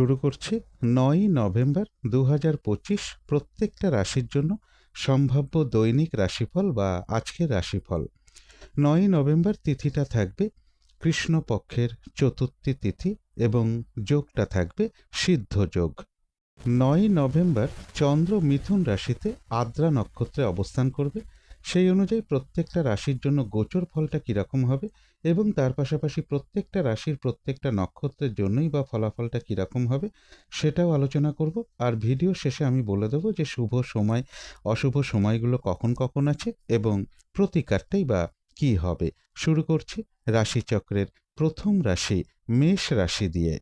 শুরু করছি নয়ই নভেম্বর দু পঁচিশ প্রত্যেকটা রাশির জন্য সম্ভাব্য দৈনিক রাশিফল বা আজকের রাশিফল। নয়ই নভেম্বর তিথিটা থাকবে কৃষ্ণপক্ষের চতুর্থী তিথি এবং যোগটা থাকবে সিদ্ধ যোগ। নয়ই নভেম্বর চন্দ্র মিথুন রাশিতে আদ্রা নক্ষত্রে অবস্থান করবে। সেই অনুযায়ী প্রত্যেকটা রাশির জন্য গোচর ফলটা কীরকম হবে এবং তার পাশাপাশি প্রত্যেকটা রাশির প্রত্যেকটা নক্ষত্রের জন্যই বা ফলাফলটা কীরকম হবে সেটাও আলোচনা করব। আর ভিডিও শেষে আমি বলে দেবো যে শুভ সময়, অশুভ সময়গুলো কখন কখন আছে এবং প্রতিকারটাই বা কী হবে। শুরু করছি রাশিচক্রের প্রথম রাশি মেষ রাশি দিয়ে।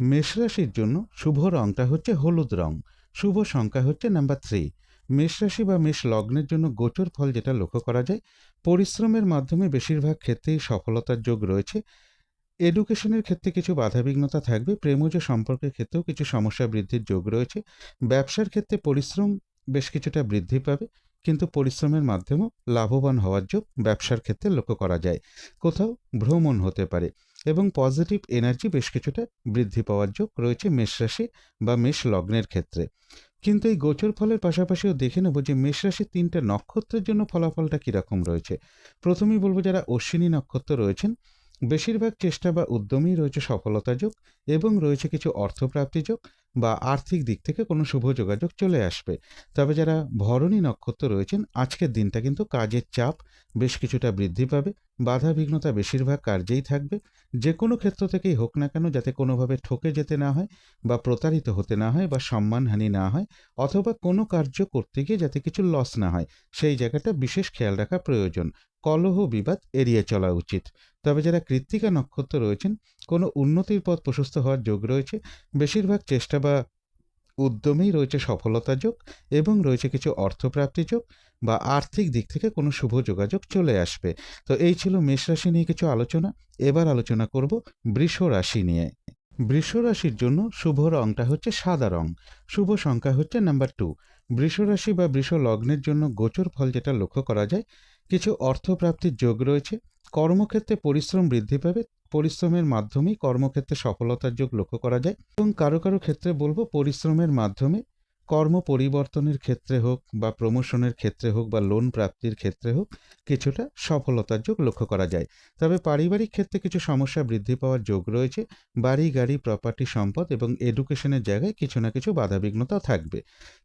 মেষ রাশির জন্য শুভ রংটা হচ্ছে হলুদ রং, শুভ সংখ্যা হচ্ছে নাম্বার থ্রি। মেষ রাশি বা মেষ লগ্নের জন্য গোচর ফল যেটা লক্ষ্য করা যায়, পরিশ্রমের মাধ্যমে বেশিরভাগ ক্ষেত্রেই সফলতার যোগ রয়েছে। এডুকেশনের ক্ষেত্রে কিছু বাধাবিঘ্নতা থাকবে, প্রেমজ সম্পর্কের ক্ষেত্রেও কিছু সমস্যা বৃদ্ধির যোগ রয়েছে। ব্যবসার ক্ষেত্রে পরিশ্রম বেশ কিছুটা বৃদ্ধি পাবে, কিন্তু পরিশ্রমের মাধ্যমেও লাভবান হওয়ার যোগ ব্যবসার ক্ষেত্রে লক্ষ্য করা যায়। কোথাও ভ্রমণ হতে পারে এবং পজিটিভ এনার্জি বেশ কিছুটা বৃদ্ধি পাওয়ার যোগ রয়েছে মেষ রাশি বা মেষ লগ্নের ক্ষেত্রে। কিন্তু এই গোচর ফলের পাশাপাশিও দেখে নেব যে মেষ রাশির তিনটে নক্ষত্রের জন্য ফলাফলটা কীরকম রয়েছে। প্রথমেই বলব যারা অশ্বিনী নক্ষত্র রয়েছেন বেশিরভাগ চেষ্টা বা উদ্যমেই রয়েছে সফলতা যোগ এবং রয়েছে কিছু অর্থপ্রাপ্তি যোগ বা আর্থিক দিক থেকে কোনো শুভ যোগাযোগ চলে আসবে। তবে যারা ভরণী নক্ষত্র রয়েছেন, আজকের দিনটা কিন্তু কাজের চাপ বেশ কিছুটা বৃদ্ধি পাবে। বাধা বিঘ্নতা বেশিরভাগ কার্যেই থাকবে। যে কোনো ক্ষেত্র থেকেই হোক না কেন, যাতে কোনোভাবে ঠকে যেতে না হয় বা প্রতারিত হতে না হয় বা সম্মানহানি না হয় অথবা কোনো কার্য করতে গিয়ে যাতে কিছু লস না হয়, সেই জায়গাটা বিশেষ খেয়াল রাখা প্রয়োজন। কলহ বিবাদ এড়িয়ে চলা উচিত। তবে যারা কৃত্তিকা নক্ষত্র রয়েছেন, কোনো উন্নতির পথ প্রশস্ত হওয়ার যোগ রয়েছে। বেশিরভাগ চেষ্টা বা উদ্যমেই রয়েছে সফলতা যোগ এবং রয়েছে কিছু অর্থপ্রাপ্তি যোগ বা আর্থিক দিক থেকে কোনো শুভ যোগাযোগ চলে আসবে। তো এই ছিল মেষ রাশি নিয়ে কিছু আলোচনা। এবার আলোচনা করব বৃষ রাশি নিয়ে। বৃষ রাশির জন্য শুভ রংটা হচ্ছে সাদা রং। শুভ সংখ্যা হচ্ছে নাম্বার টু। বৃষ রাশি বা বৃষ লগ্নের জন্য গোচর ফল যেটা লক্ষ্য করা যায় কিছু অর্থপ্রাপ্তির যোগ রয়েছে। কর্মক্ষেত্রে পরিশ্রম বৃদ্ধি পাবে। পরিশ্রমের মাধ্যমেই কর্মক্ষেত্রে সফলতার যোগ লক্ষ্য করা যায়। এবং কারও কারও ক্ষেত্রে বলব পরিশ্রমের মাধ্যমে কর্ম পরিবর্তনের ক্ষেত্রে হোক বা প্রমোশনের ক্ষেত্রে হোক বা লোন প্রাপ্তির ক্ষেত্রে হোক, কিছুটা সফলতার যোগ লক্ষ্য করা যায়। তবে পারিবারিক ক্ষেত্রে কিছু সমস্যা বৃদ্ধি পাওয়ার যোগ রয়েছে। বাড়ি, গাড়ি প্রপার্টি সম্পদ এবং এডুকেশনের জায়গায় কিছু না কিছু বাধাবিঘ্নতা থাকবে।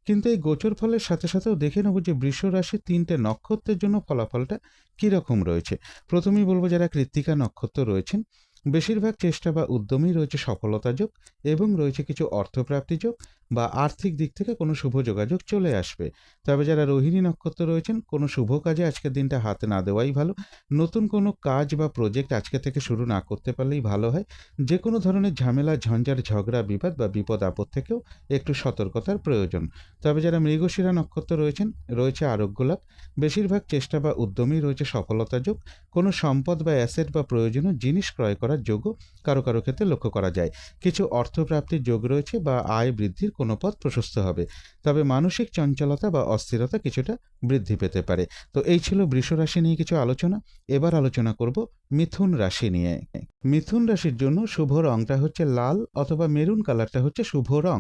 কিন্তু এই গোচর ফলের সাথে সাথেও দেখে নেব যে বৃষ রাশির তিনটে নক্ষত্রের জন্য ফলাফলটা কীরকম রয়েছে। প্রথমেই বলব যারা কৃত্তিকা নক্ষত্র রয়েছেন বেশিরভাগ চেষ্টা বা উদ্যমেই রয়েছে সফলতা যোগ এবং রয়েছে কিছু অর্থপ্রাপ্তি যোগ বা আর্থিক দিক থেকে কোনো শুভ যোগাযোগ চলে আসবে। তবে যারা রোহিণী নক্ষত্র রয়েছেন, কোনো শুভ কাজে আজকের দিনটা হাতে না দেওয়াই ভালো। নতুন কোনো কাজ বা প্রজেক্ট আজকে থেকে শুরু না করতে পারলেই ভালো হয়। যে কোনো ধরনের ঝামেলা, ঝঞ্ঝাট, ঝগড়া, বিবাদ বা বিপদ আপদ থেকেও একটু সতর্কতার প্রয়োজন। তবে যারা মৃগশিরা নক্ষত্র রয়েছেন, রয়েছে আরোগ্য লাভ। বেশিরভাগ চেষ্টা বা উদ্যমেই রয়েছে সফলতা যোগ। কোনো সম্পদ বা অ্যাসেট বা প্রয়োজনীয় জিনিস ক্রয় করার যোগ্য কারও কারও ক্ষেত্রে লক্ষ্য করা যায়। কিছু অর্থপ্রাপ্তির যোগ রয়েছে বা আয় বৃদ্ধির কোনো পথ প্রশস্ত হবে। তবে মানসিক চঞ্চলতা বা অস্থিরতা কিছুটা বৃদ্ধি পেতে পারে। তো এই ছিল বৃষ রাশি নিয়ে কিছু আলোচনা। এবার আলোচনা করব মিথুন রাশি নিয়ে। মিথুন রাশির জন্য শুভ রংটা হচ্ছে লাল অথবা মেরুন কালারটা হচ্ছে শুভ রং।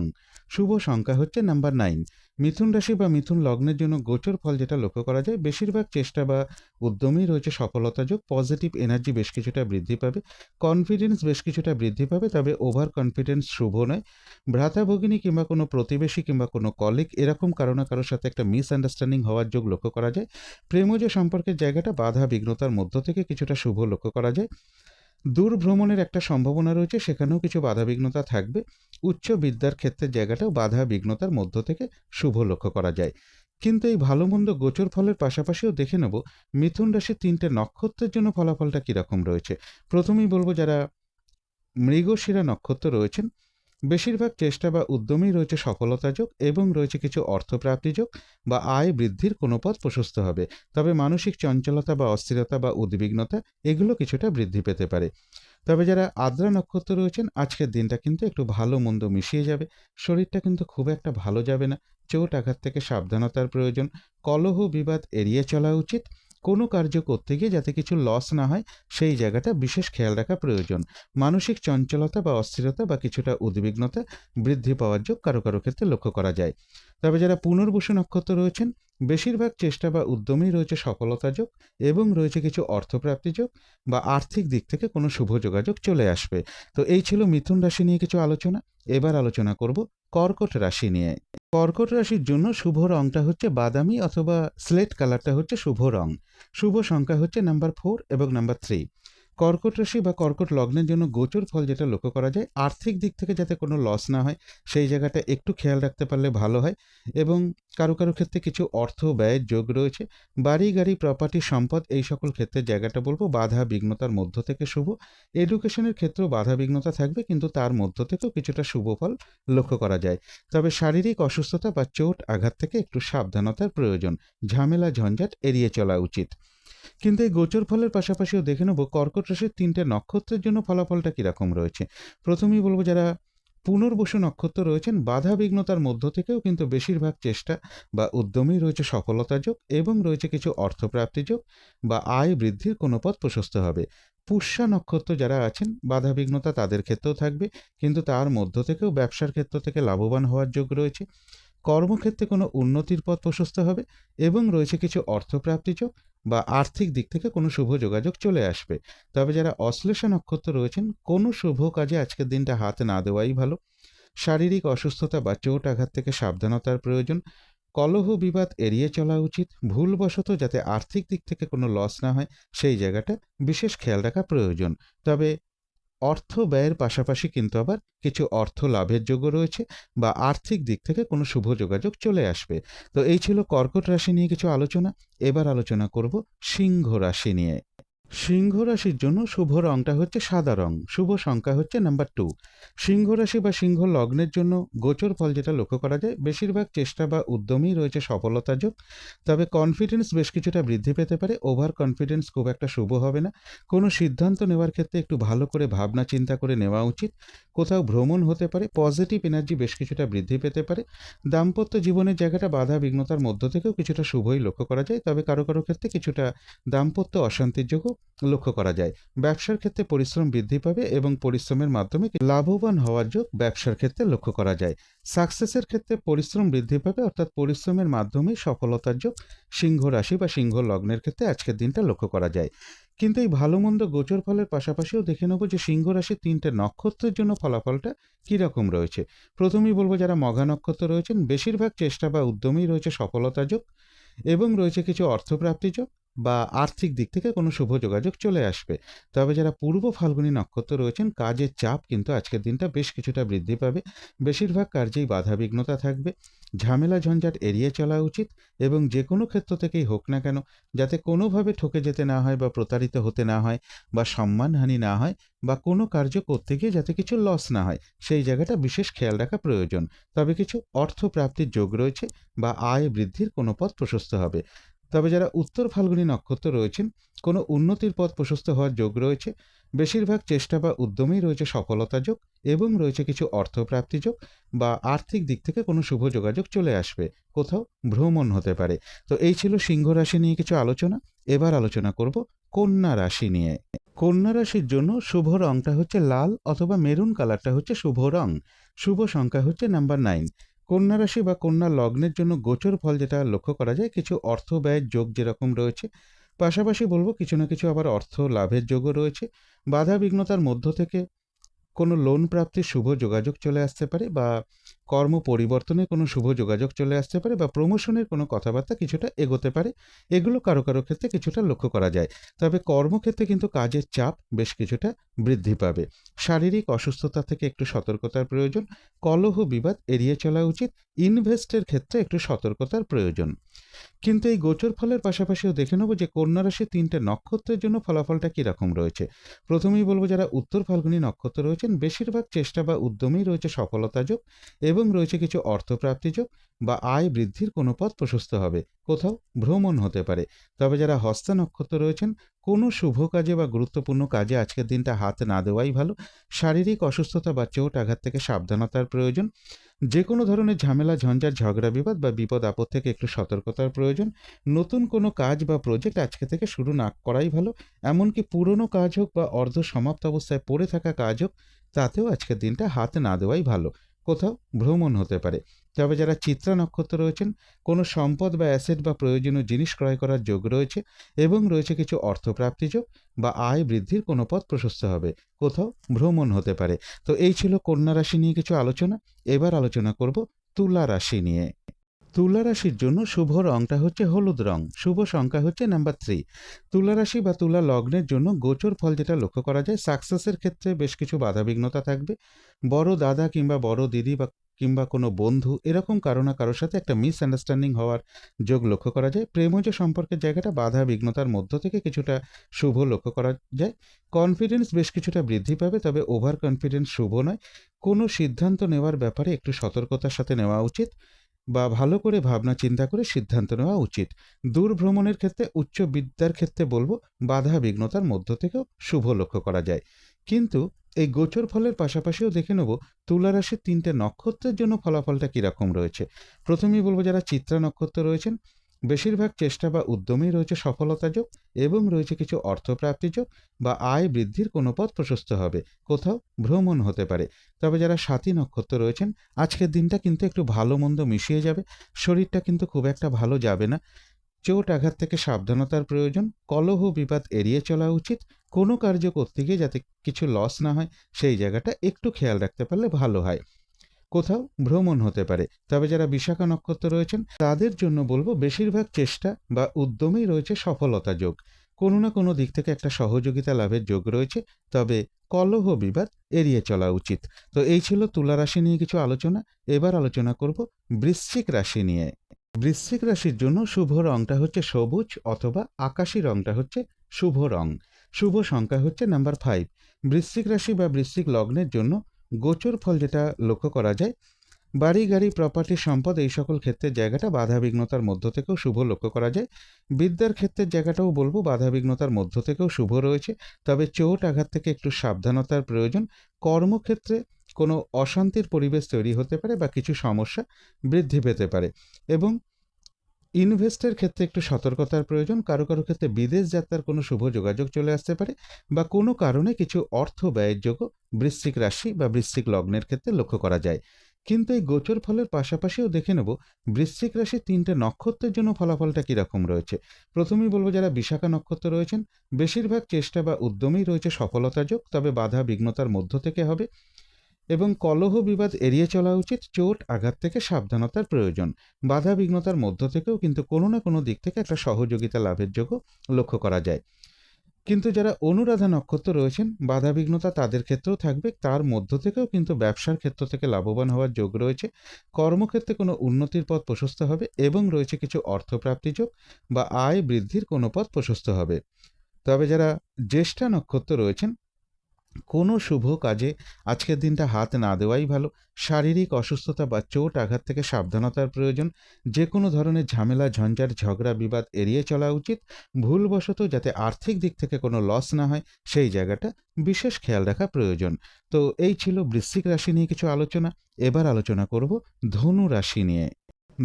শুভ সংখ্যা হচ্ছে নাম্বার নাইন। মিথুন রাশি বা মিথুন লগ্নের জন্য গোচর ফল যেটা লক্ষ্য করা যায়, বেশিরভাগ চেষ্টা বা উদ্যমেই রয়েছে সফলতা যোগ পজিটিভ এনার্জি বেশ কিছুটা বৃদ্ধি পাবে কনফিডেন্স বেশ কিছুটা বৃদ্ধি পাবে, তবে ওভার কনফিডেন্স শুভ নয়। ভ্রাতা ভগিনী কিংবা কোনো প্রতিবেশী কিংবা কোনো কলিগ এরকম কারও না কারোর সাথে একটা মিসআন্ডারস্ট্যান্ডিং হওয়ার যোগ লক্ষ্য করা যায়। প্রেমজ সম্পর্কের জায়গাটা বাধা বিঘ্নতার মধ্য থেকে কিছুটা শুভ লক্ষ্য করা যায়। দূর ভ্রমণের একটা সম্ভাবনা রয়েছে, সেখানেও কিছু বাধা বিঘ্নতা থাকবে। উচ্চ বিদ্যার ক্ষেত্রে জায়গাটাও বাধা বিঘ্নতার মধ্য থেকে শুভ লক্ষ্য করা যায়। কিন্তু এই ভালো মন্দ গোচর ফলের পাশাপাশিও দেখে নেব, মিথুন রাশির তিনটে নক্ষত্রের জন্য ফলাফলটা কীরকম রয়েছে। প্রথমেই বলব, যারা মৃগশিরা নক্ষত্র রয়েছেন বেশিরভাগ চেষ্টা বা উদ্যমেই রয়েছে সফলতা যোগ এবং রয়েছে কিছু অর্থপ্রাপ্তি যোগ বা আয় বৃদ্ধির কোনো পথ প্রশস্ত হবে। তবে মানসিক চঞ্চলতা বা অস্থিরতা বা উদ্বিগ্নতা এগুলো কিছুটা বৃদ্ধি পেতে পারে। তবে যারা আদ্রা নক্ষত্র রয়েছেন, আজকের দিনটা কিন্তু একটু ভালো মন্দ মিশিয়ে যাবে। শরীরটা কিন্তু খুব একটা ভালো যাবে না। চোট আঘাত থেকে সাবধানতার প্রয়োজন। কলহ বিবাদ এড়িয়ে চলা উচিত। কোনো কার্য করতে গিয়ে যাতে কিছু লস না হয়, সেই জায়গাটা বিশেষ খেয়াল রাখা প্রয়োজন। মানসিক চঞ্চলতা বা অস্থিরতা বা কিছুটা উদ্বিগ্নতা বৃদ্ধি পাওয়ার যোগ কারও কারও ক্ষেত্রে লক্ষ্য করা যায়। তবে যারা পুনর্বসু নক্ষত্র রয়েছেন বেশিরভাগ চেষ্টা বা উদ্যমেই রয়েছে সফলতা যোগ এবং রয়েছে কিছু অর্থপ্রাপ্তি যোগ বা আর্থিক দিক থেকে কোনো শুভ যোগাযোগ চলে আসবে। তো এই ছিল মিথুন রাশি নিয়ে কিছু আলোচনা। এবার আলোচনা করব কর্কট রাশি নিয়ে। কর্কট রাশির জন্য শুভ রংটা হচ্ছে বাদামি অথবা স্লেট কালারটা হচ্ছে শুভ রং। শুভ সংখ্যা হচ্ছে নাম্বার ফোর এবং নাম্বার থ্রি। কর্কট রাশি বা কর্কট লগ্নের জন্য গোচর ফল যেটা লক্ষ্য করা যায়, আর্থিক দিক থেকে যাতে কোনো লস না হয়, সেই জায়গাটা একটু খেয়াল রাখতে পারলে ভালো হয় এবং কারও কারও ক্ষেত্রে কিছু অর্থ ব্যয়ের যোগ রয়েছে। বাড়ি, গাড়ি প্রপার্টি সম্পদ এই সকল ক্ষেত্রে জায়গাটা বলব বাধা, বিঘ্নতার মধ্য থেকে শুভ। এডুকেশনের ক্ষেত্রেও বাধা, বিঘ্নতা থাকবে কিন্তু তার মধ্য থেকেও কিছুটা শুভ ফল লক্ষ্য করা যায়। তবে শারীরিক অসুস্থতা বা চোট আঘাত থেকে একটু সাবধানতার প্রয়োজন, ঝামেলা ঝঞ্ঝাট এড়িয়ে চলা উচিত। কিন্তু এই গোচর ফলের পাশাপাশিও দেখে নেব কর্কট রাশির তিনটে নক্ষত্রের জন্য ফলাফলটা কীরকম রয়েছে। প্রথমেই বলব যারা পুনর্বসু নক্ষত্র রয়েছেন বাধা বিঘ্নতার মধ্য থেকেও কিন্তু বেশিরভাগ চেষ্টা বা উদ্যমেই রয়েছে সফলতা যোগ এবং রয়েছে কিছু অর্থপ্রাপ্তি যোগ বা আয় বৃদ্ধির কোনো পথ প্রশস্ত হবে। পুষ্যা নক্ষত্র যারা আছেন বাধা বিঘ্নতা তাদের ক্ষেত্রেও থাকবে, কিন্তু তার মধ্য থেকেও ব্যবসার ক্ষেত্র থেকে লাভবান হওয়ার যোগ রয়েছে। কর্মক্ষেত্রে কোনো উন্নতির পথ প্রশস্ত হবে এবং রয়েছে কিছু অর্থপ্রাপ্তি যোগ বা আর্থিক দিক থেকে কোনো শুভ যোগাযোগ চলে আসবে। তবে যারা অশ্লেষা নক্ষত্র রয়েছেন, কোনো শুভ কাজে আজকের দিনটা হাত না দেওয়াই ভালো। শারীরিক অসুস্থতা বা চোট আঘাত থেকে সাবধানতার প্রয়োজন। কলহ বিবাদ এড়িয়ে চলা উচিত। ভুলবশত যাতে আর্থিক দিক থেকে কোনো লস না হয়, সেই জায়গাটা বিশেষ খেয়াল রাখা প্রয়োজন। তবে অর্থ ব্যয়ের পাশাপাশি কিন্তু আবার কিছু অর্থ লাভের যোগ্য রয়েছে বা আর্থিক দিক থেকে কোনো শুভ যোগাযোগ চলে আসবে। তো এই ছিল কর্কট রাশি নিয়ে কিছু আলোচনা। এবার আলোচনা করব সিংহ রাশি নিয়ে। সিংহ রাশির জন্য শুভ রংটা হচ্ছে সাদা রং, শুভ সংখ্যা হচ্ছে নাম্বার টু সিংহ রাশি বা সিংহ লগ্নের জন্য গোচর ফল যেটা লক্ষ্য করা যায়, বেশিরভাগ চেষ্টা বা উদ্যমেই রয়েছে সফলতা যোগ তবে কনফিডেন্স বেশ কিছুটা বৃদ্ধি পেতে পারে ওভার কনফিডেন্স খুব একটা শুভ হবে না। কোনো সিদ্ধান্ত নেওয়ার ক্ষেত্রে একটু ভালো করে ভাবনা চিন্তা করে নেওয়া উচিত, কোথাও ভ্রমণ হতে পারে পজিটিভ এনার্জি বেশ কিছুটা বৃদ্ধি পেতে পারে। দাম্পত্য জীবনের জায়গাটা বাধা বিঘ্নতার মধ্য থেকেও কিছুটা শুভই লক্ষ্য করা যায়, তবে কারও কারও ক্ষেত্রে কিছুটা দাম্পত্য অশান্তির যোগও লক্ষ্য করা যায়। ব্যবসার ক্ষেত্রে পরিশ্রম বৃদ্ধি পাবে এবং পরিশ্রমের মাধ্যমে লাভবান হওয়ার যোগ ব্যবসার ক্ষেত্রে লক্ষ্য করা যায়। সাকসেসের ক্ষেত্রে পরিশ্রম বৃদ্ধি পাবে অর্থাৎ পরিশ্রমের মাধ্যমেই সফলতার যোগ সিংহ রাশি বা সিংহ লগ্নের ক্ষেত্রে আজকের দিনটা লক্ষ্য করা যায়। কিন্তু এই ভালো মন্দ গোচর ফলের পাশাপাশিও দেখে নেব যে সিংহ রাশি তিনটে নক্ষত্রের জন্য ফলাফলটা কীরকম রয়েছে। প্রথমেই বলব যারা মঘা নক্ষত্র রয়েছেন, বেশিরভাগ চেষ্টা বা উদ্যমেই রয়েছে সফলতা যোগ এবং রয়েছে কিছু অর্থপ্রাপ্তি যোগ। বা আর্থিক দিক থেকে কোনো শুভ যোগাযোগ চলে আসবে। তবে যারা পূর্ব ফাল্গুনী নক্ষত্র রয়েছেন, কাজের চাপ কিন্তু আজকের দিনটা বেশ কিছুটা বৃদ্ধি পাবে। বেশিরভাগ কার্যেই বাধা বিঘ্নতা থাকবে। ঝামেলা ঝঞ্ঝাট এড়িয়ে চলা উচিত এবং যে কোনো ক্ষেত্র থেকেই হোক না কেন, যাতে কোনোভাবে ঠকে যেতে না হয় বা প্রতারিত হতে না হয় বা সম্মানহানি না হয় বা কোনো কার্য করতে গিয়ে যাতে কিছু লস না হয়, সেই জায়গাটা বিশেষ খেয়াল রাখা প্রয়োজন। তবে কিছু অর্থ প্রাপ্তির যোগ রয়েছে বা আয় বৃদ্ধির কোনো পথ প্রশস্ত হবে। তবে যারা উত্তর ফাল্গুনী নক্ষত্র রয়েছেন, কোনো উন্নতির পথ প্রশস্ত হওয়ার যোগ রয়েছে। বেশিরভাগ চেষ্টা বা উদ্যমেই রয়েছে সফলতা যোগ এবং রয়েছে কিছু অর্থপ্রাপ্তি যোগ বা আর্থিক দিক থেকে কোনো শুভ যোগাযোগ চলে আসবে, কোথাও ভ্রমণ হতে পারে। তো এই ছিল সিংহ রাশি নিয়ে কিছু আলোচনা। এবার আলোচনা করব কন্যা রাশি নিয়ে। কন্যা রাশির জন্য শুভ রংটা হচ্ছে লাল অথবা মেরুন কালারটা হচ্ছে শুভ রং। শুভ সংখ্যা হচ্ছে নাম্বার নাইন। কন্যা রাশি বা কন্যা লগ্নের জন্য গোচর ফল যেটা লক্ষ্য করা যায়, কিছু অর্থ ব্যয়ের যোগ যেরকম রয়েছে। পাশাপাশি বলব কিছু না কিছু আবার অর্থ লাভের যোগও রয়েছে। বাধা বিঘ্নতার মধ্য থেকে কোনো লোন প্রাপ্তির শুভ যোগাযোগ চলে আসতে পারে বা কর্ম পরিবর্তনের কোনো শুভ যোগাযোগ চলে আসতে পারে বা প্রমোশনের কোনো কথাবার্তা কিছুটা এগোতে পারে, এগুলো কারও কারও ক্ষেত্রে কিছুটা লক্ষ্য করা যায়। তবে কর্মক্ষেত্রে কিন্তু কাজের চাপ বেশ কিছুটা বৃদ্ধি পাবে। শারীরিক অসুস্থতা থেকে একটু সতর্কতার প্রয়োজন, কলহ বিবাদ এড়িয়ে চলা উচিত, ইনভেস্টের ক্ষেত্রে একটু সতর্কতার প্রয়োজন। কিন্তু এই গোচর ফলের পাশাপাশিও দেখে নেব যে কন্যা রাশির তিনটে নক্ষত্রের জন্য ফলাফলটা কীরকম রয়েছে। প্রথমেই বলব যারা উত্তর ফাল্গুনী নক্ষত্র রয়েছেন, বেশিরভাগ চেষ্টা বা উদ্যমেই রয়েছে সফলতা যোগ এবং রয়েছে কিছু অর্থপ্রাপ্তি যোগ বা আয় বৃদ্ধির কোনো পথ প্রশস্ত হবে। কোথাও ভ্রমণ হতে পারে। তবে যারা হস্তা নক্ষত্র রয়েছেন, কোনো শুভ কাজে বা গুরুত্বপূর্ণ কাজে আজকের দিনটা হাত না দেওয়াই ভালো। শারীরিক অসুস্থতা বা চোট আঘাত থেকে সাবধানতার প্রয়োজন। যে কোনো ধরনের ঝামেলা ঝঞ্ঝাট ঝগড়া, বিবাদ বা বিপদ আপদ থেকে একটু সতর্কতার প্রয়োজন। নতুন কোনো কাজ বা প্রজেক্ট আজকে থেকে শুরু না করাই ভালো। এমনকি পুরনো কাজ হোক বা অর্ধ সমাপ্ত অবস্থায় পড়ে থাকা কাজ হোক, তাতেও আজকের দিনটা হাত না দেওয়াই ভালো। কোথাও ভ্রমণ হতে পারে। তবে যারা চিত্রা নক্ষত্র রয়েছেন, কোনো সম্পদ বা অ্যাসেট বা প্রয়োজনীয় জিনিস ক্রয় করার যোগ রয়েছে এবং রয়েছে কিছু অর্থপ্রাপ্তি যোগ বা আয় বৃদ্ধির কোনো পথ প্রশস্ত হবে, কোথাও ভ্রমণ হতে পারে। তো এই ছিল কন্যা রাশি নিয়ে কিছু আলোচনা। এবার আলোচনা করব তুলা রাশি নিয়ে। তুলা রাশির জন্য শুভ রংটা হচ্ছে হলুদ রং। শুভ সংখ্যা হচ্ছে নাম্বার থ্রি তুলা রাশি বা তুলা লগ্নের জন্য গোচর ফল যেটা লক্ষ্য করা যায় সাকসেসের ক্ষেত্রে বেশ কিছু বাধাবিঘ্নতা থাকবে। বড় দাদা কিংবা বড় দিদি বা কিংবা কোনো বন্ধু এরকম কারও না কারোর সাথে একটা মিসআন্ডারস্ট্যান্ডিং হওয়ার যোগ লক্ষ্য করা যায়। প্রেমজ সম্পর্কের জায়গাটা বাধা বিঘ্নতার মধ্য থেকে কিছুটা শুভ লক্ষ্য করা যায়। কনফিডেন্স বেশ কিছুটা বৃদ্ধি পাবে, তবে ওভার কনফিডেন্স শুভ নয়। কোনো সিদ্ধান্ত নেওয়ার ব্যাপারে একটু সতর্কতার সাথে নেওয়া উচিত। বা ভালো করে ভাবনা চিন্তা করে সিদ্ধান্ত নেওয়া উচিত। দূর ভ্রমণের ক্ষেত্রে, উচ্চ বিদ্যার ক্ষেত্রে বলব, বাধা বিঘ্নতার মধ্য থেকেও শুভ লক্ষ্য করা যায়। কিন্তু এই গোচর ফলের পাশাপাশিও দেখে নেব, তুলা রাশির তিনটে নক্ষত্রের জন্য ফলাফলটা কীরকম রয়েছে। প্রথমেই বলব, যারা চিত্রা নক্ষত্র রয়েছেন বেশিরভাগ চেষ্টা বা উদ্যমেই রয়েছে সফলতা যোগ এবং রয়েছে কিছু অর্থপ্রাপ্তি যোগ বা আয় বৃদ্ধির কোনো পথ প্রশস্ত হবে, কোথাও ভ্রমণ হতে পারে। তবে যারা সাতী নক্ষত্র রয়েছেন, আজকের দিনটা কিন্তু একটু ভালো মন্দ মিশিয়ে যাবে, শরীরটা কিন্তু খুব একটা ভালো যাবে না। চোট আঘাত থেকে সাবধানতার প্রয়োজন, কলহ বিবাদ এড়িয়ে চলা উচিত, কোনো কার্য করতে গিয়ে যাতে কিছু লস না হয়, সেই জায়গাটা একটু খেয়াল রাখতে পারলে ভালো হয়। কোথাও ভ্রমণ হতে পারে। তবে যারা বিশাখা নক্ষত্র রয়েছেন, তাদের জন্য বলব বেশিরভাগ চেষ্টা বা উদ্যমেই রয়েছে সফলতা যোগ। কোনো না কোনো দিক থেকে একটা সহযোগিতা লাভের যোগ রয়েছে, তবে কলহ বিবাদ এড়িয়ে চলা উচিত। তো এই ছিল তুলা রাশি নিয়ে কিছু আলোচনা। এবার আলোচনা করব বৃশ্চিক রাশি নিয়ে। বৃশ্চিক রাশির জন্য শুভ রংটা হচ্ছে সবুজ অথবা আকাশি রংটা হচ্ছে শুভ রং। শুভ সংখ্যা হচ্ছে নাম্বার ফাইভ। বৃশ্চিক রাশি বা বৃশ্চিক লগ্নের জন্য গোচর ফল যেটা লক্ষ্য করা যায়, বাড়ি, গাড়ি প্রপার্টি সম্পদ এই সকল ক্ষেত্রে জায়গাটা বাধাবিঘ্নতার মধ্য থেকেও শুভ লক্ষ্য করা যায়। বিদ্যার ক্ষেত্রের জায়গাটাও বলব বাধাবিঘ্নতার মধ্য থেকেও শুভ রয়েছে। তবে চোট আঘাত থেকে একটু সাবধানতার প্রয়োজন। কর্মক্ষেত্রে কোনো অশান্তির পরিবেশ তৈরি হতে পারে বা কিছু সমস্যা বৃদ্ধি পেতে পারে। এবং ইনভেস্টের ক্ষেত্রে একটু সতর্কতার প্রয়োজন, কারও কারও ক্ষেত্রে বিদেশ যাত্রার কোনো শুভ যোগাযোগ চলে আসতে পারে বা কোনো কারণে কিছু অর্থ ব্যয়ের যোগ্য বৃশ্চিক রাশি বা বৃশ্চিক লগ্নের ক্ষেত্রে লক্ষ্য করা যায়। কিন্তু এই গোচর ফলের পাশাপাশিও দেখে নেব, বৃশ্চিক রাশি তিনটে নক্ষত্রের জন্য ফলাফলটা কীরকম রয়েছে। প্রথমেই বলব যারা বিশাখা নক্ষত্র রয়েছেন, বেশিরভাগ চেষ্টা বা উদ্যমেই রয়েছে সফলতা যোগ, তবে বাধা বিঘ্নতার মধ্য থেকে হবে। এবং কলহ বিবাদ এড়িয়ে চলা উচিত চোট, আঘাত থেকে সাবধানতার প্রয়োজন। বাধা বিঘ্নতার মধ্য থেকেও কিন্তু কোনো না কোনো দিক থেকে একটা সহযোগিতা লাভের যোগ্য লক্ষ্য করা যায়। কিন্তু যারা অনুরাধা নক্ষত্র রয়েছেন, বাধা বিঘ্নতা তাদের ক্ষেত্রেও থাকবে, তার মধ্য থেকেও কিন্তু ব্যবসার ক্ষেত্র থেকে লাভবান হওয়ার যোগ রয়েছে। কর্মক্ষেত্রে কোনো উন্নতির পথ প্রশস্ত হবে এবং রয়েছে কিছু অর্থপ্রাপ্তি যোগ বা আয় বৃদ্ধির কোনো পথ প্রশস্ত হবে। তবে যারা জ্যেষ্ঠা নক্ষত্র রয়েছেন কোনো শুভ কাজে আজকের দিনটা হাত না দেওয়াই ভালো। শারীরিক অসুস্থতা বা চোট আঘাত থেকে সাবধানতার প্রয়োজন। যে কোনো ধরনের ঝামেলা, ঝঞ্ঝাট, ঝগড়া, বিবাদ এড়িয়ে চলা উচিত। ভুলবশত যাতে আর্থিক দিক থেকে কোনো লস না হয়, সেই জায়গাটা বিশেষ খেয়াল রাখা প্রয়োজন। তো এই ছিল বৃশ্চিক রাশি নিয়ে কিছু আলোচনা। এবার আলোচনা করব ধনু রাশি নিয়ে।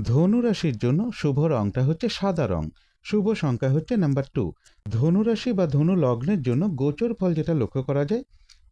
ধনু রাশির জন্য শুভ রংটা হচ্ছে সাদা রং। শুভ সংখ্যা হচ্ছে নাম্বার টু ধনুরাশি বা ধনু লগ্নের জন্য গোচর ফল যেটা লক্ষ্য করা যায়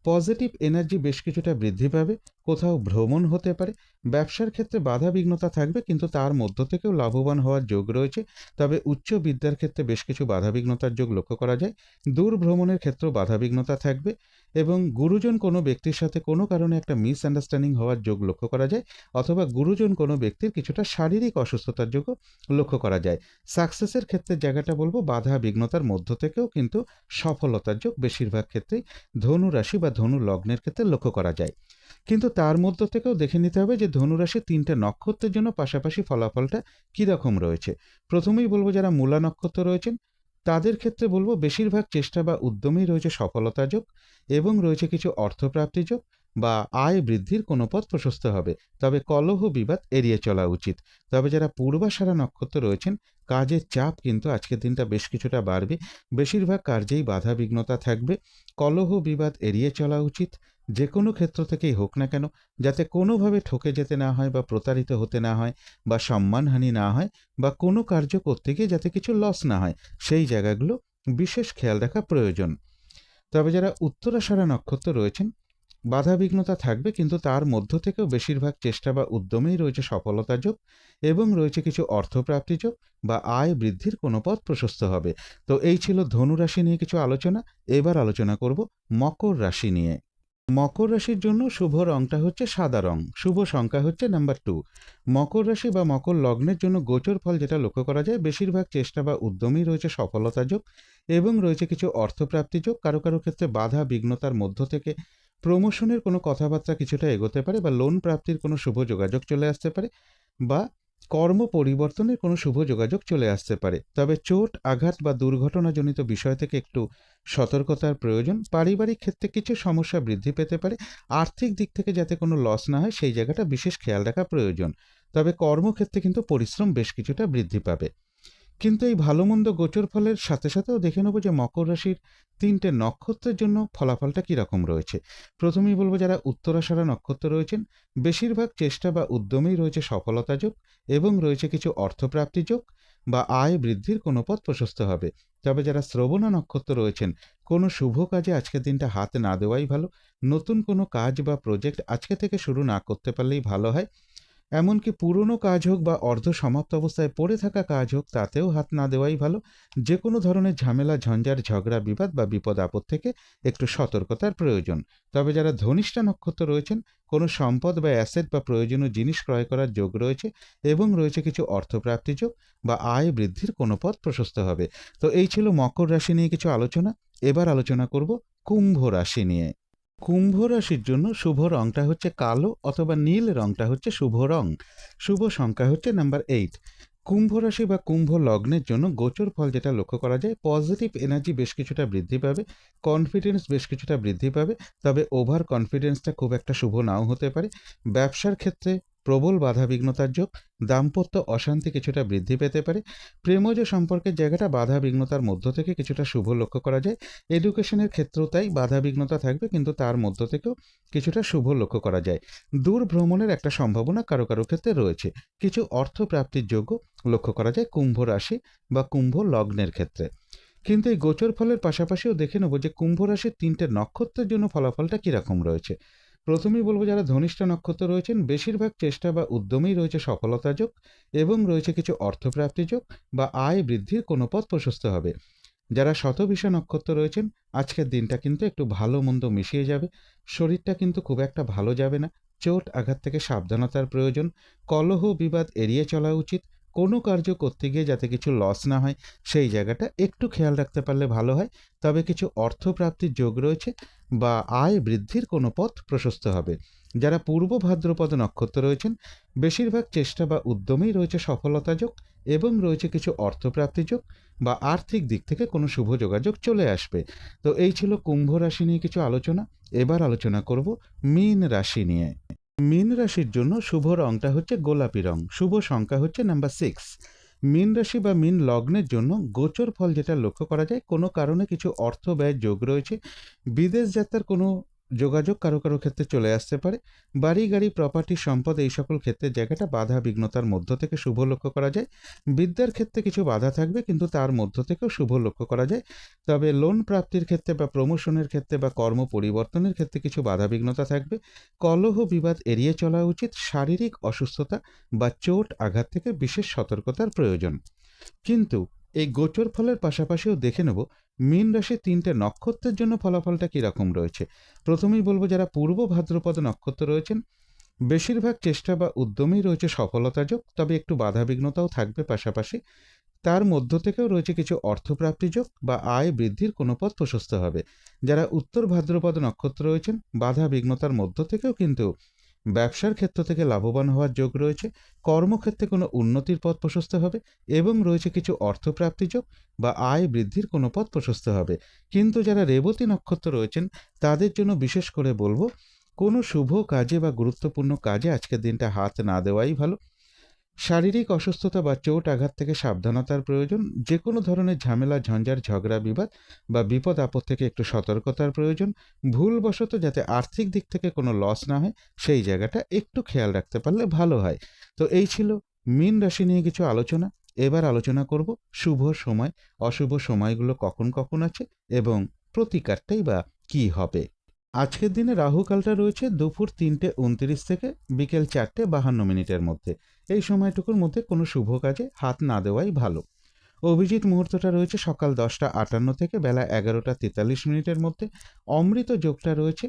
পজিটিভ এনার্জি বেশ কিছুটা বৃদ্ধি পাবে, কোথাও ভ্রমণ হতে পারে, ব্যবসার ক্ষেত্রে বাধা বিঘ্নতা থাকবে কিন্তু তার মধ্য থেকেও লাভবান হওয়ার যোগ রয়েছে, তবে উচ্চ বিদ্যার ক্ষেত্রে বেশ কিছু বাধা বিঘ্নতার যোগ লক্ষ্য করা যায় দূর ভ্রমণের ক্ষেত্রেও বাধা বিঘ্নতা থাকবে এবং গুরুজন কোনো ব্যক্তির সাথে কোনো কারণে একটা মিসআন্ডারস্ট্যান্ডিং হওয়ার যোগ লক্ষ্য করা যায়, অথবা গুরুজন কোনো ব্যক্তির কিছুটা শারীরিক অসুস্থতার যোগও লক্ষ্য করা যায়। সাকসেসের ক্ষেত্রে জায়গাটা বলব বাধা বিঘ্নতার মধ্য থেকেও কিন্তু সফলতার যোগ বেশিরভাগ ক্ষেত্রেই ধনু রাশি বা ধনু লগ্নের ক্ষেত্রে লক্ষ্য করা যায়। কিন্তু তার মধ্য থেকেও দেখে নিতে হবে যে ধনুরাশি তিনটে নক্ষত্রের জন্য পাশাপাশি ফলাফলটা কীরকম রয়েছে। প্রথমেই বলব যারা মূলা নক্ষত্র রয়েছেন তাদের ক্ষেত্রে বলব বেশিরভাগ চেষ্টা বা উদ্যমেই রয়েছে সফলতা যোগ এবং রয়েছে কিছু অর্থপ্রাপ্তি যোগ বা আয় বৃদ্ধির কোনো পথ প্রশস্ত হবে। তবে কলহ বিবাদ এড়িয়ে চলা উচিত। তবে যারা পূর্বাশারা নক্ষত্র রয়েছেন, কাজের চাপ কিন্তু আজকের দিনটা বেশ কিছুটা বাড়বে। বেশিরভাগ কার্যেই বাধা বিঘ্নতা থাকবে। কলহ বিবাদ এড়িয়ে চলা উচিত। যে কোনো ক্ষেত্র থেকেই হোক না কেন, যাতে কোনোভাবে ঠকে যেতে না হয় বা প্রতারিত হতে না হয় বা সম্মানহানি না হয় বা কোনো কার্য করতে গিয়ে যাতে কিছু লস না হয়, সেই জায়গাগুলো বিশেষ খেয়াল রাখা প্রয়োজন। তবে যারা উত্তরাষাঢ়া নক্ষত্র রয়েছেন বাধা বিঘ্নতা থাকবে কিন্তু তার মধ্য থেকেও বেশিরভাগ চেষ্টা বা উদ্যমেই রয়েছে সফলতা যোগ এবং রয়েছে কিছু অর্থপ্রাপ্তি যোগ বা আয় বৃদ্ধির কোনো পথ প্রশস্ত হবে। তো এই ছিল ধনু রাশি নিয়ে কিছু আলোচনা, এবার আলোচনা করব মকর রাশি নিয়ে। মকর রাশির জন্য শুভ রংটা হচ্ছে সাদা রং। শুভ সংখ্যা হচ্ছে নাম্বার টু মকর রাশি বা মকর লগ্নের জন্য গোচর ফল যেটা লক্ষ্য করা যায়, বেশিরভাগ চেষ্টা বা উদ্যমেই রয়েছে সফলতা যোগ এবং রয়েছে কিছু অর্থপ্রাপ্তি যোগ। কারও কারও ক্ষেত্রে বাধা বিঘ্নতার মধ্য থেকে প্রমোশনের কোনো কথাবার্তা কিছুটা এগোতে পারে বা লোন প্রাপ্তির কোনো শুভ যোগাযোগ চলে আসতে পারে বা কর্ম পরিবর্তনের কোনো শুভ যোগাযোগ চলে আসতে পারে। তবে চোট, আঘাত বা দুর্ঘটনাজনিত বিষয় থেকে একটু সতর্কতার প্রয়োজন। পারিবারিক ক্ষেত্রে কিছু সমস্যা বৃদ্ধি পেতে পারে। আর্থিক দিক থেকে যাতে কোনো লস না হয়, সেই জায়গাটা বিশেষ খেয়াল রাখা প্রয়োজন। তবে কর্মক্ষেত্রে কিন্তু পরিশ্রম বেশ কিছুটা বৃদ্ধি পাবে। কিন্তু এই ভালো মন্দ গোচর ফলের সাথে সাথেও দেখে নেব যে মকর রাশির তিনটে নক্ষত্রের জন্য ফলাফলটা কীরকম রয়েছে। প্রথমেই বলব যারা উত্তরাষাঢ়া নক্ষত্র রয়েছেন, বেশিরভাগ চেষ্টা বা উদ্যমেই রয়েছে সফলতা যোগ এবং রয়েছে কিছু অর্থপ্রাপ্তি যোগ বা আয় বৃদ্ধির কোনো পথ প্রশস্ত হবে। তবে যারা শ্রবণা নক্ষত্র রয়েছেন, কোনো শুভ কাজে আজকের দিনটা হাত না দেওয়াই ভালো। নতুন কোনো কাজ বা প্রজেক্ট আজকে থেকে শুরু না করতে পারলেই ভালো হয়। এমনকি পুরনো কাজ হোক বা অর্ধ সমাপ্ত অবস্থায় পড়ে থাকা কাজ হোক, তাতেও হাত না দেওয়াই ভালো। যে কোনো ধরনের ঝামেলা, ঝঞ্ঝার, ঝগড়া, বিবাদ বা বিপদ আপদ থেকে একটু সতর্কতার প্রয়োজন। তবে যারা ধনিষ্ঠা নক্ষত্র রয়েছেন, কোনো সম্পদ বা অ্যাসেট বা প্রয়োজনীয় জিনিস ক্রয় করার যোগ রয়েছে এবং রয়েছে কিছু অর্থপ্রাপ্তি যোগ বা আয় বৃদ্ধির কোনো পথ প্রশস্ত হবে। তো এই ছিল মকর রাশি নিয়ে কিছু আলোচনা। এবার আলোচনা করব কুম্ভ রাশি নিয়ে। কুম্ভ রাশির জন্য শুভ রংটা হচ্ছে কালো অথবা নীল রংটা হচ্ছে শুভ রং। শুভ সংখ্যা হচ্ছে নাম্বার এইট কুম্ভ রাশি বা কুম্ভ লগ্নের জন্য গোচর ফল যেটা লক্ষ্য করা যায় পজিটিভ এনার্জি বেশ কিছুটা বৃদ্ধি পাবে কনফিডেন্স বেশ কিছুটা বৃদ্ধি পাবে, তবে ওভার কনফিডেন্সটা খুব একটা শুভ নাও হতে পারে। ব্যবসার ক্ষেত্রে প্রবল বাধাবিঘ্নতার যোগ দাম্পত্য অশান্তি কিছুটা বৃদ্ধি পেতে পারে। প্রেমজ সম্পর্কের জায়গাটা বাধা বিঘ্নতার মধ্য থেকে কিছুটা শুভ লক্ষ্য করা যায়। এডুকেশনের ক্ষেত্রেও তাই বাধা বিঘ্নতা থাকবে, কিন্তু তার মধ্য থেকেও কিছুটা শুভ লক্ষ্য করা যায়। দূর ভ্রমণের একটা সম্ভাবনা কারও কারও ক্ষেত্রে রয়েছে। কিছু অর্থ প্রাপ্তির যোগ্য লক্ষ্য করা যায় কুম্ভ রাশি বা কুম্ভ লগ্নের ক্ষেত্রে। কিন্তু এই গোচর ফলের পাশাপাশিও দেখে নেব যে কুম্ভ রাশির তিনটে নক্ষত্রের জন্য ফলাফলটা কীরকম রয়েছে। প্রথমেই বলব যারা ধনিষ্ঠা নক্ষত্র রয়েছেন, বেশিরভাগ চেষ্টা বা উদ্যমেই রয়েছে সফলতা যোগ এবং রয়েছে কিছু অর্থপ্রাপ্তি যোগ বা আয় বৃদ্ধির কোনো পথ প্রশস্ত হবে। যারা শতভিষা নক্ষত্র রয়েছেন, আজকের দিনটা কিন্তু একটু ভালো মন্দ মিশিয়ে যাবে। শরীরটা কিন্তু খুব একটা ভালো যাবে না। চোট আঘাত থেকে সাবধানতার প্রয়োজন। কলহ বিবাদ এড়িয়ে চলা উচিত। কোনো কার্য করতে গিয়ে যাতে কিছু লস না হয়, সেই জায়গাটা একটু খেয়াল রাখতে পারলে ভালো হয়। তবে কিছু অর্থপ্রাপ্তির যোগ রয়েছে বা আয় বৃদ্ধির কোনো পথ প্রশস্ত হবে। যারা পূর্ব ভাদ্রপদ নক্ষত্র রয়েছেন, বেশিরভাগ চেষ্টা বা উদ্যমেই রয়েছে সফলতা যোগ এবং রয়েছে কিছু অর্থপ্রাপ্তি যোগ বা আর্থিক দিক থেকে কোনো শুভ যোগাযোগ চলে আসবে। তো এই ছিল কুম্ভ রাশি নিয়ে কিছু আলোচনা। এবার আলোচনা করব মীন রাশি নিয়ে। মীন রাশির জন্য শুভ রংটা হচ্ছে গোলাপি রং। শুভ সংখ্যা হচ্ছে নাম্বার সিক্স মীন রাশি বা মীন লগ্নের জন্য গোচর ফল যেটা লক্ষ্য করা যায়, কোনো কারণে কিছু অর্থ ব্যয় যোগ রয়েছে, বিদেশ যাত্রার কোনো যোগাযোগ কারও কারও ক্ষেত্রে চলে আসতে পারে। বাড়ি, গাড়ি প্রপার্টি সম্পদ এই সকল ক্ষেত্রে জায়গাটা বাধা বিঘ্নতার মধ্য থেকে শুভ লক্ষ্য করা যায়। বিদ্যার ক্ষেত্রে কিছু বাধা থাকবে কিন্তু তার মধ্য থেকেও শুভ লক্ষ্য করা যায়। তবে লোন প্রাপ্তির ক্ষেত্রে বা প্রমোশনের ক্ষেত্রে বা কর্ম পরিবর্তনের ক্ষেত্রে কিছু বাধা বিঘ্নতা থাকবে। কলহ বিবাদ এড়িয়ে চলা উচিত। শারীরিক অসুস্থতা বা চোট আঘাত থেকে বিশেষ সতর্কতার প্রয়োজন। কিন্তু এই গোচর ফলের পাশাপাশিও দেখে নেব মীন রাশির তিনটে নক্ষত্রের জন্য ফলাফলটা কীরকম রয়েছে। প্রথমেই বলব যারা পূর্ব ভাদ্রপদ নক্ষত্র রয়েছেন, বেশিরভাগ চেষ্টা বা উদ্যমেই রয়েছে সফলতা যোগ তবে একটু বাধাবিঘ্নতাও থাকবে পাশাপাশি। তার মধ্য থেকেও রয়েছে কিছু অর্থপ্রাপ্তি যোগ বা আয় বৃদ্ধির কোনো পথ প্রশস্ত হবে। যারা উত্তর ভাদ্রপদ নক্ষত্র রয়েছেন বাধা বিঘ্নতার মধ্য থেকেও কিন্তু ব্যবসার ক্ষেত্র থেকে লাভবান হওয়ার যোগ রয়েছে, কর্মক্ষেত্রে কোনো উন্নতির পথ প্রশস্ত হবে এবং রয়েছে কিছু অর্থপ্রাপ্তি যোগ বা আয় বৃদ্ধির কোনো পথ প্রশস্ত হবে। কিন্তু যারা রেবতী নক্ষত্র রয়েছেন, তাদের জন্য বিশেষ করে বলব, কোনো শুভ কাজে বা গুরুত্বপূর্ণ কাজে আজকের দিনটা হাত না দেওয়াই ভালো। শারীরিক অসুস্থতা বা চোট আঘাত থেকে সাবধানতার প্রয়োজন যে কোনো ধরনের ঝামেলা, ঝঞ্ঝার, ঝগড়া, বিবাদ বা বিপদ আপদ থেকে একটু সতর্কতার প্রয়োজন, ভুলবশত যাতে আর্থিক দিক থেকে কোনো লস না হয়, সেই জায়গাটা একটু খেয়াল রাখতে পারলে ভালো হয়। তো এই ছিল মীন রাশি নিয়ে কিছু আলোচনা। এবার আলোচনা করব শুভ সময়, অশুভ সময়গুলো কখন কখন আছে এবং প্রতিকারটাই বা কি হবে। আজকের দিনে রাহুকালটা রয়েছে দুপুর তিনটে উনত্রিশ থেকে বিকেল চারটে বাহান্ন মিনিটের মধ্যে। এই সময়টুকুর মধ্যে কোনো শুভ কাজে হাত না দেওয়াই ভালো। অভিজিৎ মুহূর্তটা রয়েছে সকাল দশটা আটান্ন থেকে বেলা এগারোটা তেতাল্লিশ মিনিটের মধ্যে। অমৃত যোগটা রয়েছে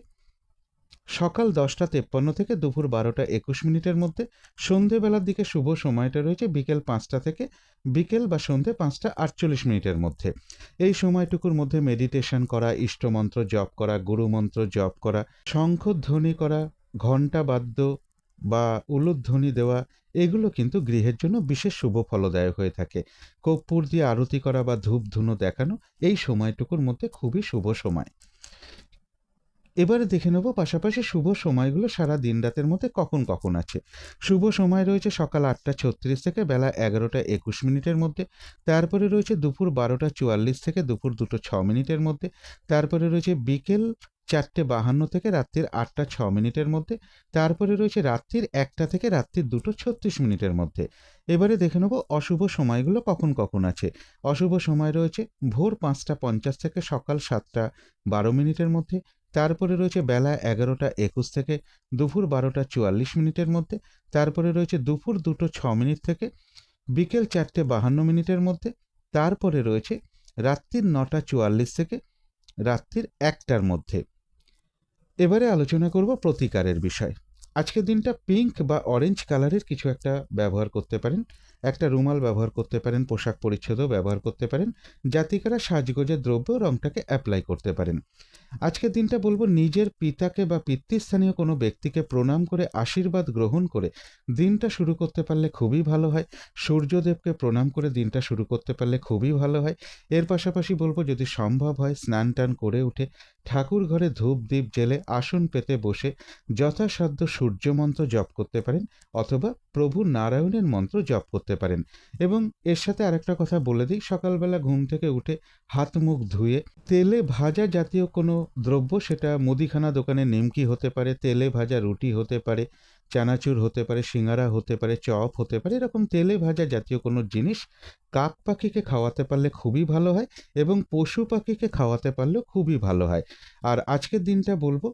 সকাল দশটা তেপ্পান্ন থেকে দুপুর বারোটা একুশ মিনিটের মধ্যে। সন্ধেবেলার দিকে শুভ সময়টা রয়েছে বিকেল পাঁচটা থেকে বিকেল বা সন্ধে পাঁচটা আটচল্লিশ মিনিটের মধ্যে। এই সময়টুকুর মধ্যে মেডিটেশন করা, ইষ্টমন্ত্র জপ করা, গুরুমন্ত্র জপ করা, শঙ্খধ্বনি করা, ঘণ্টা বাদ্য বা উলুধ্বনি দেওয়া, এগুলো কিন্তু গৃহের জন্য বিশেষ শুভ ফলদায়ক হয়ে থাকে। কর্পূর দিয়ে আরতি করা বা ধূপ ধুনো দেখানো, এই সময়টুকুর মধ্যে খুবই শুভ সময়। এবারে দেখে নেব পাশাপাশি শুভ সময়গুলো সারা দিন রাতের মধ্যে কখন কখন আছে। শুভ সময় রয়েছে সকাল আটটা ছত্রিশ থেকে বেলা এগারোটা একুশ মিনিটের মধ্যে, তারপরে রয়েছে দুপুর বারোটা চুয়াল্লিশ থেকে দুপুর দুটো ছ মিনিটের মধ্যে, তারপরে রয়েছে বিকেল চারটে বাহান্ন থেকে রাত্রির আটটা ছ মিনিটের মধ্যে, তারপরে রয়েছে রাত্রির একটা থেকে রাত্রির দুটো ছত্রিশ মিনিটের মধ্যে। এবারে দেখে নেব অশুভ সময়গুলো কখন কখন আছে। অশুভ সময় রয়েছে ভোর পাঁচটা পঞ্চাশ থেকে সকাল সাতটা বারো মিনিটের মধ্যে, তারপরে রয়েছে বেলা এগারোটা একুশ থেকে দুপুর বারোটা চুয়াল্লিশ মিনিটের মধ্যে, তারপরে রয়েছে দুপুর দুটো ছ মিনিট থেকে বিকেল চারটে বাহান্ন মিনিটের মধ্যে, তারপরে রয়েছে রাত্রির নটা চুয়াল্লিশ থেকে রাত্রির একটার মধ্যে। এবারে আলোচনা করব প্রতিকারের বিষয়। আজকের দিনটা পিঙ্ক বা অরেঞ্জ কালারের কিছু একটা ব্যবহার করতে পারেন। একটা রুমাল ব্যবহার করতে পারেন, পোশাক পরিচ্ছদও ব্যবহার করতে পারেন, জাতিকারা সাজগোজের দ্রব্য রংটাকে অ্যাপ্লাই করতে পারেন। আজকের দিনটা বলব নিজের পিতাকে বা পিতৃস্থানীয় কোনো ব্যক্তিকে প্রণাম করে, আশীর্বাদ গ্রহণ করে দিনটা শুরু করতে পারলে খুবই ভালো হয়। সূর্যদেবকে প্রণাম করে দিনটা শুরু করতে পারলে খুবই ভালো হয়। এর পাশাপাশি বলব যদি সম্ভব হয় স্নান টান করে উঠে ঠাকুর ঘরে ধূপ দ্বীপ জেলে আসন পেতে বসে যথাসাধ্য সূর্য মন্ত্র জপ করতে পারেন অথবা প্রভু নারায়ণের মন্ত্র জপ করতে পারেন। এবং এর সাথে আরেকটা কথা বলে দিই, সকালবেলা ঘুম থেকে উঠে হাত মুখ ধুয়ে তেলে ভাজা জাতীয় কোনো দ্রব্য, সেটা মুদিখানা দোকানে নিমকি হতে পারে, তেলে ভাজা রুটি হতে পারে, চানাচুর হতে পারে, সিঙ্গারা হতে পারে, চপ হতে পারে, এরকম তেলে ভাজা জাতীয় কোনো জিনিস কাক পাখিকে খাওয়াতে পারলে খুবই ভালো হয় এবং পশু পাখিকে খাওয়াতে পারলেও খুবই ভালো হয়। আর আজকের দিনটা বলব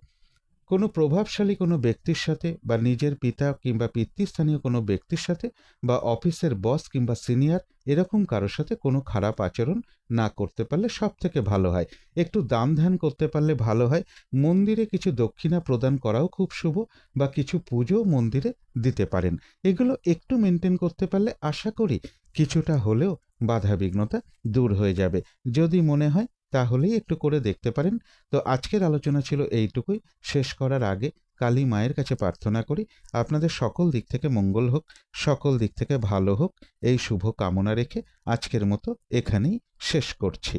কোনো প্রভাবশালী কোনো ব্যক্তির সাথে বা নিজের পিতা কিংবা পিতৃস্থানীয় কোনো ব্যক্তির সাথে বা অফিসের বস কিংবা সিনিয়র এরকম কারোর সাথে কোনো খারাপ আচরণ না করতে পারলে সব থেকে ভালো হয়। একটু দান ধ্যান করতে পারলে ভালো হয়। মন্দিরে কিছু দক্ষিণা প্রদান করাও খুব শুভ বা কিছু পুজো মন্দিরে দিতে পারেন। এগুলো একটু মেনটেন করতে পারলে আশা করি কিছুটা হলেও বাধা বিঘ্নতা দূর হয়ে যাবে। যদি মনে হয় তাহলেই একটু করে দেখতে পারেন। তো আজকের আলোচনা ছিল এইটুকুই। শেষ করার আগে কালী মায়ের কাছে প্রার্থনা করি, আপনাদের সকল দিক থেকে মঙ্গল হোক, সকল দিক থেকে ভালো হোক, এই শুভ কামনা রেখে আজকের মতো এখানেই শেষ করছি।